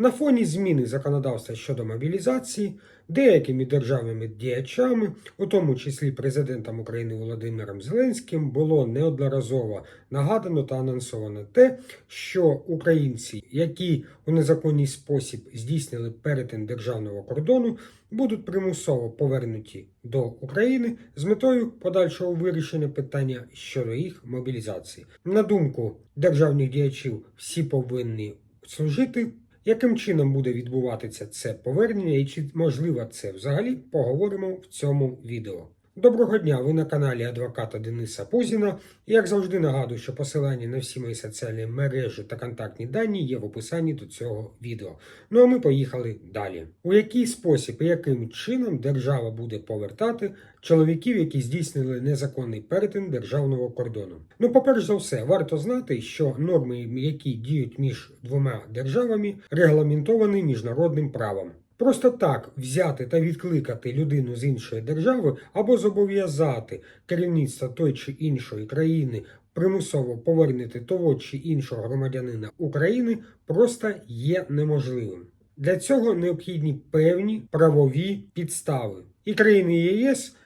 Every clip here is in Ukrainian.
На фоні зміни законодавства щодо мобілізації деякими державними діячами, у тому числі президентом України Володимиром Зеленським, було неодноразово нагадано та анонсовано те, що українці, які у незаконний спосіб здійснили перетин державного кордону, будуть примусово повернуті до України з метою подальшого вирішення питання щодо їх мобілізації. На думку державних діячів, всі повинні служити. Яким чином буде відбуватися це повернення і чи можливо це взагалі поговоримо в цьому відео. Доброго дня! Ви на каналі адвоката Дениса Пузіна. Як завжди нагадую, що посилання на всі мої соціальні мережі та контактні дані є в описанні до цього відео. Ну а ми поїхали далі. У який спосіб і яким чином держава буде повертати чоловіків, які здійснили незаконний перетин державного кордону? Ну, по-перше за все, варто знати, що норми, які діють між двома державами, регламентовані міжнародним правом. Просто так взяти та відкликати людину з іншої держави або зобов'язати керівництво той чи іншої країни примусово повернути того чи іншого громадянина України просто є неможливим. Для цього необхідні певні правові підстави. І країни ЄС,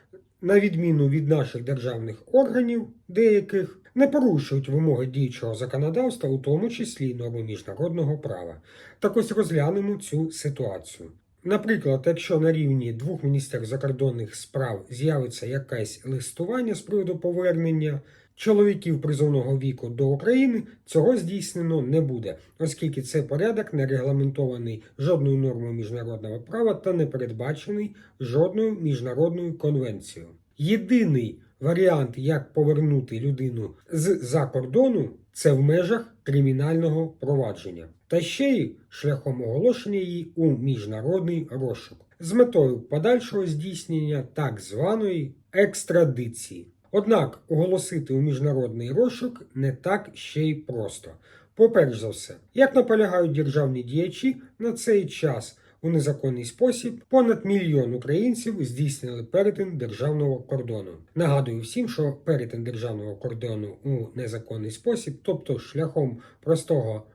на відміну від наших державних органів, деяких не порушують вимоги діючого законодавства, у тому числі норми міжнародного права. Так ось розглянемо цю ситуацію. Наприклад, якщо на рівні двох міністерств закордонних справ з'явиться якесь листування з приводу повернення чоловіків призовного віку до України, цього здійснено не буде, оскільки цей порядок не регламентований жодною нормою міжнародного права та не передбачений жодною міжнародною конвенцією. Єдиний варіант, як повернути людину з-за кордону, це в межах кримінального провадження, та ще й шляхом оголошення її у міжнародний розшук з метою подальшого здійснення так званої екстрадиції. Однак оголосити у міжнародний розшук не так ще й просто. Поперш за все, як наполягають державні діячі на цей час у незаконний спосіб понад мільйон українців здійснили перетин державного кордону. Нагадую всім, що перетин державного кордону у незаконний спосіб, тобто шляхом простого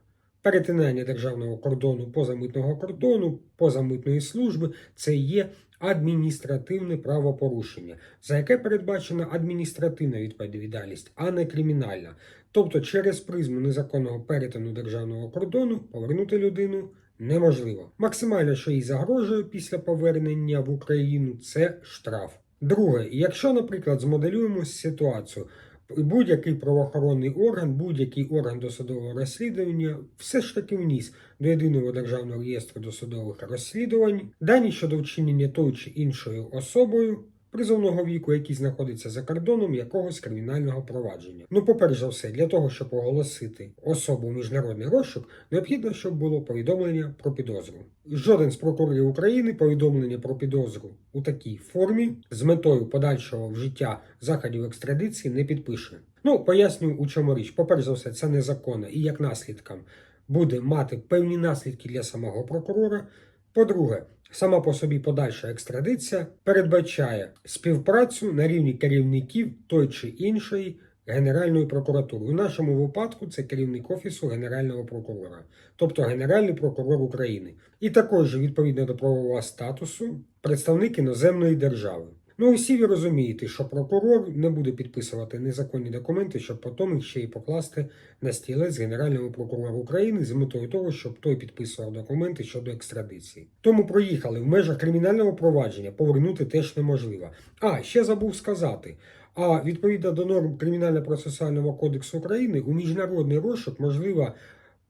перетинання державного кордону позамитного кордону, позамитної служби, це є адміністративне правопорушення, за яке передбачена адміністративна відповідальність, а не кримінальна. Тобто, через призму незаконного перетину державного кордону повернути людину неможливо. Максимально, що їй загрожує після повернення в Україну, це штраф. Друге, якщо, наприклад, змоделюємо ситуацію. Будь-який правоохоронний орган, будь-який орган досудового розслідування все ж таки вніс до єдиного державного реєстру досудових розслідувань дані щодо вчинення тою чи іншою особою призовного віку, який знаходиться за кордоном якогось кримінального провадження. Ну, по-перше за все, для того, щоб оголосити особу у міжнародний розшук, необхідно, щоб було повідомлення про підозру. Жоден з прокурорів України повідомлення про підозру у такій формі з метою подальшого вжиття заходів екстрадиції не підпише. Ну, поясню, у чому річ. По-перше за все, це незаконно і як наслідком буде мати певні наслідки для самого прокурора. По-друге, сама по собі подальша екстрадиція передбачає співпрацю на рівні керівників той чи іншої Генеральної прокуратури. У нашому випадку це керівник офісу Генерального прокурора, тобто Генеральний прокурор України, і також відповідно до правового статусу представник іноземної держави. Ну, всі ви розумієте, що прокурор не буде підписувати незаконні документи, щоб потім їх ще й покласти на стілець Генеральному прокурору України з метою того, щоб той підписував документи щодо екстрадиції. Тому проїхали в межах кримінального провадження повернути теж неможливо. А ще забув сказати. А відповідно до норм Кримінально-процесуального кодексу України у міжнародний розшук можливо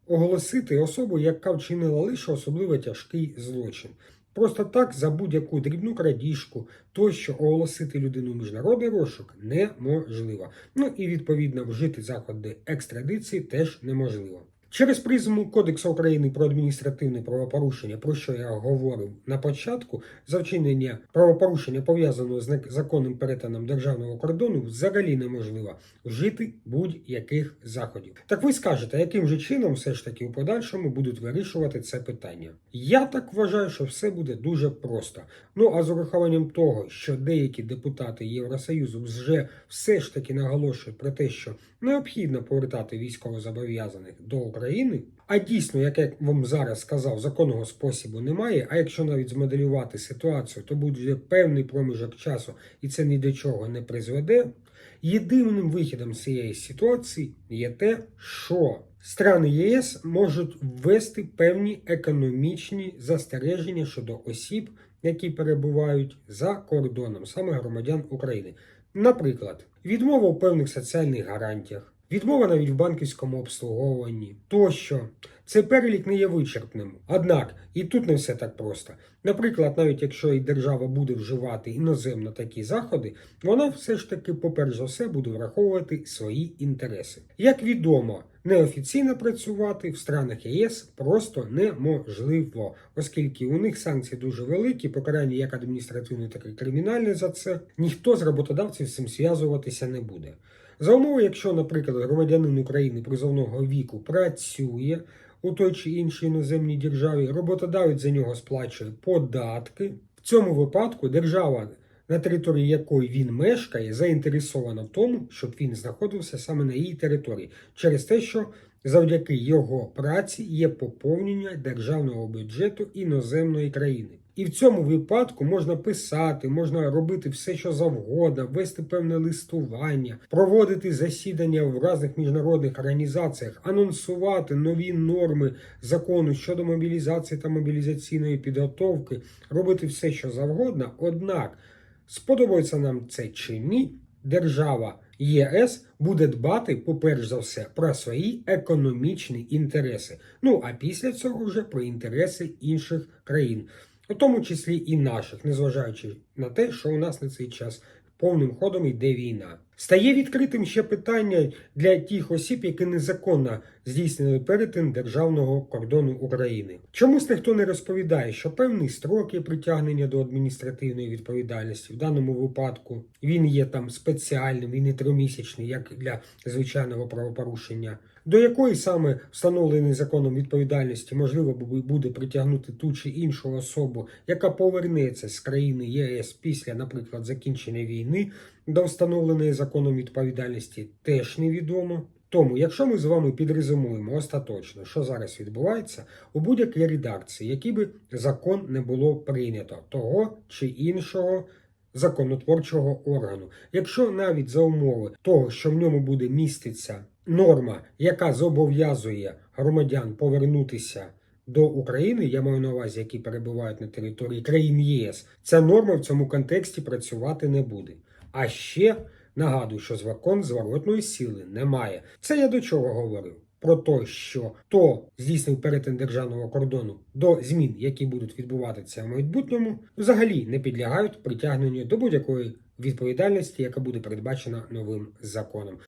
оголосити особу, яка вчинила лише особливо тяжкий злочин. Просто так за будь-яку дрібну крадіжку тощо оголосити людину міжнародний розшук неможливо. Ну і відповідно вжити заходи екстрадиції теж неможливо. Через призму Кодексу України про адміністративне правопорушення, про що я говорив на початку, за вчинення правопорушення пов'язаного з законним перетином державного кордону взагалі неможливо вжити будь-яких заходів. Так ви скажете, яким же чином все ж таки у подальшому будуть вирішувати це питання? Я так вважаю, що все буде дуже просто. Ну а з урахуванням того, що деякі депутати Євросоюзу вже все ж таки наголошують про те, що необхідно повертати військовозобов'язаних до України. України, а дійсно, як я вам зараз сказав, законного способу немає. А якщо навіть змоделювати ситуацію, то буде певний проміжок часу, і це ні до чого не призведе. Єдиним вихідом цієї ситуації є те, що страни ЄС можуть ввести певні економічні застереження щодо осіб, які перебувають за кордоном, саме громадян України. Наприклад, відмова у певних соціальних гарантіях, відмова навіть в банківському обслуговуванні тощо. Цей перелік не є вичерпним. Однак і тут не все так просто. Наприклад, навіть якщо і держава буде вживати іноземно такі заходи, вона все ж таки, поперш за все, буде враховувати свої інтереси. Як відомо, неофіційно працювати в странах ЄС просто неможливо, оскільки у них санкції дуже великі, покарання як адміністративне, так і кримінальне за це. Ніхто з роботодавців з цим зв'язуватися не буде. За умови, якщо, наприклад, громадянин України призовного віку працює у той чи іншій іноземній державі, роботодавець за нього сплачує податки. В цьому випадку держава, на території якої він мешкає, заінтересована в тому, щоб він знаходився саме на її території, через те, що завдяки його праці є поповнення державного бюджету іноземної країни. І в цьому випадку можна писати, можна робити все, що завгодно, вести певне листування, проводити засідання в різних міжнародних організаціях, анонсувати нові норми закону щодо мобілізації та мобілізаційної підготовки, робити все, що завгодно. Однак сподобається нам це чи ні, держава ЄС буде дбати, поперш за все, про свої економічні інтереси. Ну а після цього вже про інтереси інших країн, у тому числі і наших, незважаючи на те, що у нас на цей час повним ходом йде війна. Стає відкритим ще питання для тих осіб, які незаконно здійснили перетин державного кордону України. Чомусь ніхто не розповідає, що певний строк є притягнення до адміністративної відповідальності. В даному випадку він є там спеціальним, він не тримісячний, як для звичайного правопорушення. До якої саме встановленої законом відповідальності можливо буде притягнути ту чи іншу особу, яка повернеться з країни ЄС після, наприклад, закінчення війни до встановленої законом відповідальності, теж невідомо. Тому, якщо ми з вами підрезумуємо остаточно, що зараз відбувається, у будь-якій редакції, який би закон не було прийнято, того чи іншого законотворчого органу, якщо навіть за умови того, що в ньому буде міститься норма, яка зобов'язує громадян повернутися до України, я маю на увазі, які перебувають на території країн ЄС, ця норма в цьому контексті працювати не буде. А ще нагадую, що закон зворотної сили немає. Це я до чого говорив? Про те, що хто здійснив перетин державного кордону до змін, які будуть відбуватися в майбутньому, взагалі не підлягають притягненню до будь-якої відповідальності, яка буде передбачена новим законом.